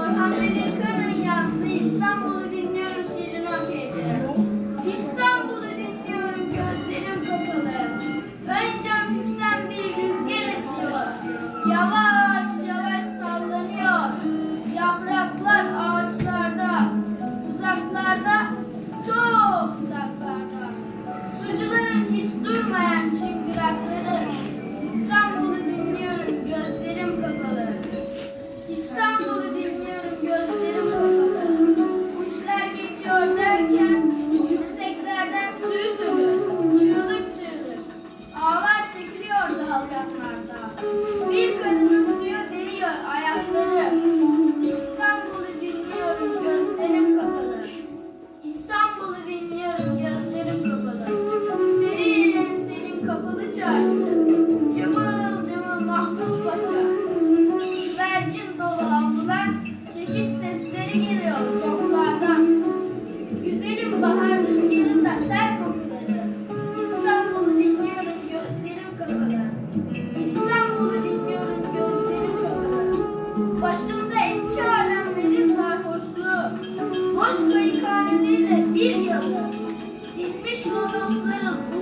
Orhan Velikan'ın yazdığı İstanbul'u dinliyorum şiirini okuyacağım. İstanbul'u dinliyorum gözlerim kapalı. Öncemden bir rüzgar esiyor. Yavaş bir yıl, bilmiş manaslarım.